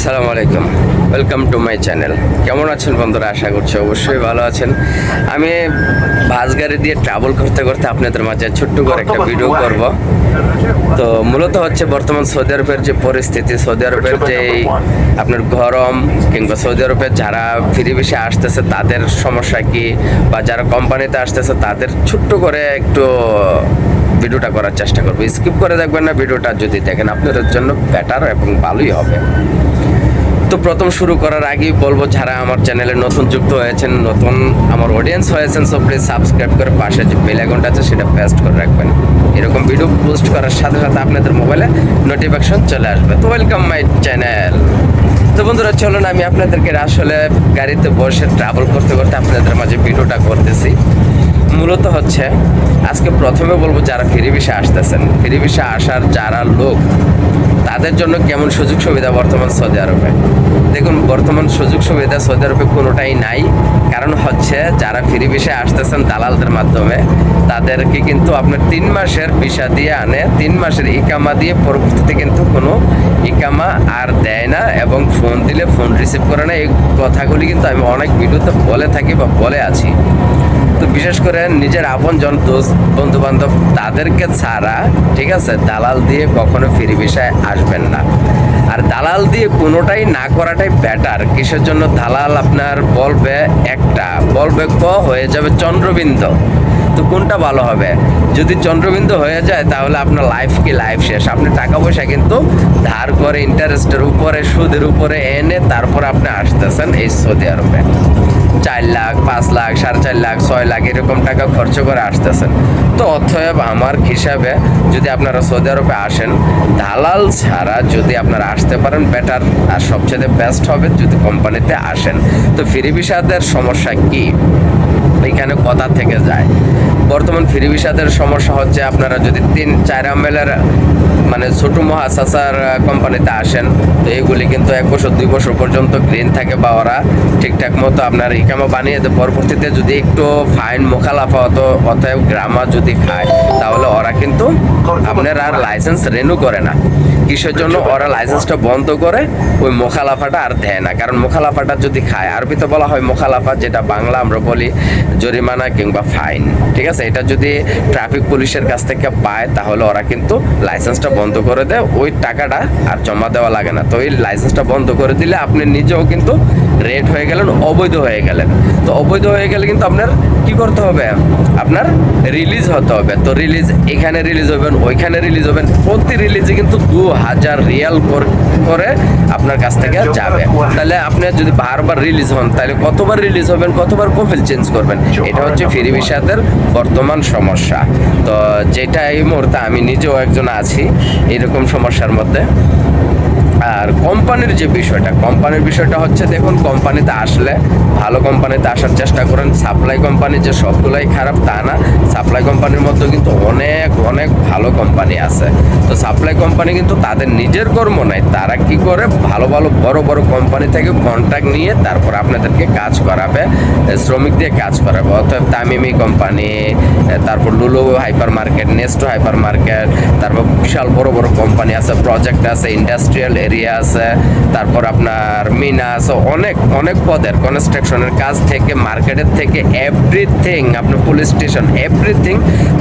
আসসালামু আলাইকুম। Welcome to my channel কেমন আছেন বন্ধুরা? আশা করছি অবশ্যই ভালো আছেন। আমি বাস গাড়ি দিয়ে ট্রাভেল করতে করতে আপনাদের মাঝে ছোট্ট করে একটা ভিডিও করব। তো মূলত হচ্ছে বর্তমান সৌদি আরবের যে পরিস্থিতি, সৌদি আরবের যে আপনার গরম কিংবা সৌদি আরবের যারা ফিরে বেশি আসতেছে, তাদের সমস্যা কি? বা যারা কোম্পানিতে আসতেছে, তাদের ছোট্ট করে একটু ভিডিওটা করার চেষ্টা করব। স্কিপ করে দেখবেন না ভিডিওটা যদি দেখেন, আপনাদের জন্য বেটার এবং ভালোই হবে। তো প্রথম শুরু করার আগেই বলব, যারা আমার চ্যানেলে নতুন যুক্ত হয়েছেন, নতুন আমার অডিয়েন্স হয়েছেন সো প্লিজ সাবস্ক্রাইব করে পাশে যে বেল আইকনটা আছে, সেটা পেস্ট করে রাখবেন। এরকম ভিডিও পোস্ট করার সাথে সাথে আপনাদের মোবাইলে নোটিফিকেশন চলে আসবে। তো ওয়েলকাম মাই চ্যানেল তো বন্ধুরা, চলুন, আমি আপনাদেরকে আসলে গাড়িতে বসে ট্রাভেল করতে করতে আপনাদের মাঝে ভিডিওটা করতেছি। মূলত হচ্ছে, আজকে প্রথমে বলব, যারা ফিরি ভিসা আসতেছেন, ফিরি ভিসা আসার যারা লোক তাদের জন্য কেমন সুযোগ সুবিধা বর্তমান সৌদি আরবে? দেখুন, বর্তমান সুযোগ সুবিধা সৌদি আরবে কোনোটাই নাই। কারণ হচ্ছে, যারা ফ্রি ভিসা আসতেছেন দালালদের মাধ্যমে, তাদেরকে কিন্তু আপনার তিন মাসের ভিসা দিয়ে আনে, তিন মাসের ইকামা দিয়ে পরবর্তীতে কিন্তু কোনো ইকামা আর দেয় না এবং ফোন দিলে ফোন রিসিভ করে না। এই কথাগুলি কিন্তু আমি অনেক ভিডিওতে বলে থাকি বা বলে আছি। তো বিশেষ করে নিজের আপন জন দোস্ত বন্ধু বান্ধব তাদেরকে ছাড়া, ঠিক আছে, দালাল দিয়ে কখনো ফ্রি বিষয় আসবেন না। আর দালাল দিয়ে কোনোটাই না করাটাই বেটার কিসের জন্য দালাল আপনার বলবে একটা? বলবে ক হয়ে যাবে চন্দ্রবিন্দু। তো কোনটা ভালো হবে? যদি চন্দ্রবিন্দু হয়ে যায়, তাহলে আপনার লাইফ কি লাইফ শেষ? আপনি টাকা পয়সা কিন্তু ধার করে ইন্টারেস্টের উপরে, সুদের উপরে এনে তারপর আপনি আসতেছেন এই সৌদি আরবে। চার লাখ, পাঁচ লাখ, সাড়ে চার লাখ, ছয় লাখ এরকম টাকা খরচ করে আসতেছেন। তো অথব আমার হিসাবে যদি আপনারা সৌদি আরবে আসেন, দালাল ছাড়া যদি আপনারা আসতে পারেন বেটার আর সবচেয়ে বেস্ট হবে যদি কোম্পানিতে আসেন। তো ফ্রি ভিসাদের সমস্যা কি? এখানে কথা থেকে যায়। বর্তমান ফ্রি ভিসাদের সমস্যা হচ্ছে আপনারা যদি তিন, চার এমএলের মানে ছোট মহাসাসার কোম্পানিতে আসেন, তো এগুলি কিন্তু এক বছর, দুই বছর পর্যন্ত গ্রিন থাকে বা ওরা ঠিকঠাক মতো আপনার ইকামা বানিয়ে দেয়। পরবর্তীতে যদি একটু ফাইন মোখালাফা হতো, অতএব গ্রামা যদি খায়, তাহলে ওরা কিন্তু আপনার আর লাইসেন্স রেনু করে না। কিসের জন্য? ওরা লাইসেন্সটা বন্ধ করে ওই মোখালাফাটা আর দেয় না। কারণ মোখালাফাটা যদি খায় আরবিতে বলা হয় মোখালাফা, যেটা বাংলা আমরা বলি জরিমানা কিংবা ফাইন। ঠিক আছে? এটা যদি ট্রাফিক পুলিশের কাছ থেকে পায়, তাহলে ওরা কিন্তু লাইসেন্সটা বন্ধ করে দেয়। ওই টাকাটা আর জমা দেওয়া লাগে না। তো ওই লাইসেন্সটা বন্ধ করে দিলে আপনি নিজেও কিন্তু রেড হয়ে গেলেন অবৈধ হয়ে গেলেন। তো অবৈধ হয়ে গেলে কিন্তু আপনার কি করতে হবে? আপনার রিলিজ হতে হবে। তো রিলিজ এখানে রিলিজ হবেন ওইখানে রিলিজ হবেন। প্রতি রিলিজে কিন্তু দু হাজার রিয়াল কর- আপনার কাছ থেকে যাবে। তাহলে আপনি যদি বারবার রিলিজ হন তাহলে কতবার রিলিজ হবেন কতবার প্রোফাইল চেঞ্জ করবেন? এটা হচ্ছে ফ্রি ভিসাদের বর্তমান সমস্যা। তো যেটা এই মুহূর্তে আমি নিজেও একজন আছি এরকম সমস্যার মধ্যে। আর কোম্পানির যে বিষয়টা, কোম্পানির বিষয়টা হচ্ছে দেখুন, কোম্পানিতে আসলে ভালো কোম্পানিতে আসার চেষ্টা করেন। সাপ্লাই কোম্পানি যে সবগুলাই খারাপ তা না। সাপ্লাই কোম্পানির মধ্যে কিন্তু অনেক অনেক ভালো কোম্পানি আছে। তো সাপ্লাই কোম্পানি কিন্তু তাদের নিজের কর্ম নাই তারা কি করে? ভালো ভালো, বড় বড় কোম্পানি থেকে কন্ট্রাক্ট নিয়ে তারপর আপনাদেরকে কাজ করাবে, শ্রমিক দিয়ে কাজ করাবে। অর্থাৎ তামিমি কোম্পানি, তারপর Lulu hyper market Nesto hyper market তারপর বিশাল বড় বড় কোম্পানি আছে, প্রজেক্ট আছে, ইন্ডাস্ট্রিয়াল এরিয়া আছে, তারপর আপনার মিনা আছে, অনেক অনেক পদের কনস্ট্রাকশনের কাজ থেকে মার্কেটের থেকে এভরিথিং আপনার পুলিশ স্টেশন এভরিথিং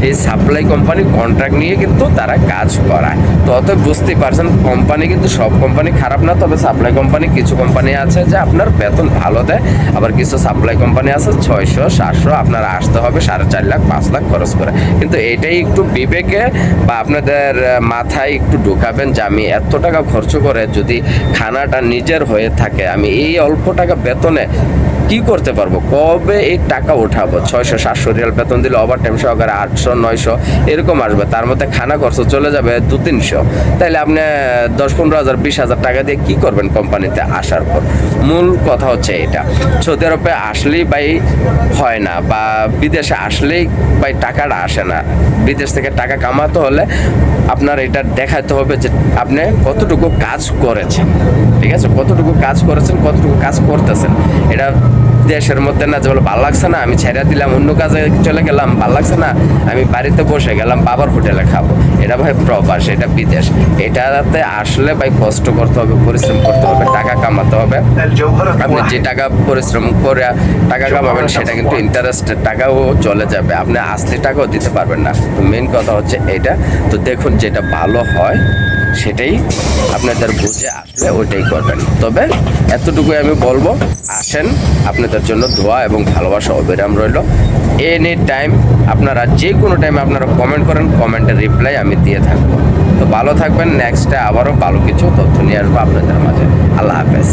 এই সাপ্লাই কোম্পানি কন্ট্রাক্ট নিয়ে কিন্তু তারা কাজ করায়। তো অত বুঝতেই পারছেন কোম্পানি কিন্তু সব কোম্পানি খারাপ না, তবে সাপ্লাই কোম্পানি কিছু কোম্পানি আছে যে আপনার বেতন ভালো দেয়, আবার কিছু সাপ্লাই কোম্পানি আছে ছয়শো, সাতশো, আপনার আসতে হবে সাড়ে চার লাখ, পাঁচ লাখ খরচ করে। কিন্তু এটাই একটু বিবেকে বা আপনাদের মাথায় একটু ঢুকাবেন যে আমি এত টাকা খরচ করে যদি খানাটা নিজের হয়ে থাকে আমি এই অল্প টাকা বেতনে কি করতে পারব? কবে এই টাকা উঠাবো? ছয়শো, সাতশো রিয়াল বেতন দিলে ওভার টাইম সহকারে আটশো, নয়শো এরকম আসবে। তার মধ্যে খানা খরচ চলে যাবে দু তিনশো তাইলে আপনি দশ, পনেরো হাজার, বিশ হাজার টাকা দিয়ে কি করবেন কোম্পানিতে আসার পর? মূল কথা হচ্ছে এটা। সৌদি আরবে আসলেই বাই হয় না বা বিদেশে আসলেই বাই টাকাটা আসে না। বিদেশ থেকে টাকা কামাতে হলে আপনার এটা দেখাতে হবে যে আপনি কতটুকু কাজ করেছেন। ঠিক আছে? কতটুকু কাজ করেছেন, কতটুকু কাজ করতেছেন। এটা দেশের মধ্যে না যে ভালো লাগছে না আমি ছেড়ে দিলাম অন্য কাজে চলে গেলাম ভালো লাগছে না আমি বাড়িতে বসে গেলাম বাবার হোটেলে খাব। এটা ভাই প্রবাস এটা বিদেশ। এটাতে আসলে ভাই কষ্ট করতে হবে পরিশ্রম করতে হবে টাকা কামাতে হবে। আপনি যে টাকা পরিশ্রম করে টাকা কামাবেন সেটা কিন্তু ইন্টারেস্টের টাকাও চলে যাবে। আপনি আসলে টাকাও দিতে পারবেন না। মেন কথা হচ্ছে এটা। তো দেখুন যেটা ভালো হয় সেটাই আপনাদের বুঝে আসলে ওইটাই করবেন। তবে এতটুকুই আমি বলব, আসেন, আপনাদের জন্য ধোয়া এবং ভালোবাসা অবিরাম রইল। এনি টাইম আপনারা যে কোনো টাইমে আপনারা কমেন্ট করেন কমেন্টের রিপ্লাই আমি দিয়ে থাকব। তো ভালো থাকবেন নেক্সটে আবারও ভালো কিছু তথ্য নিয়ে আসব আপনাদের মাঝে। আল্লাহ হাফেজ।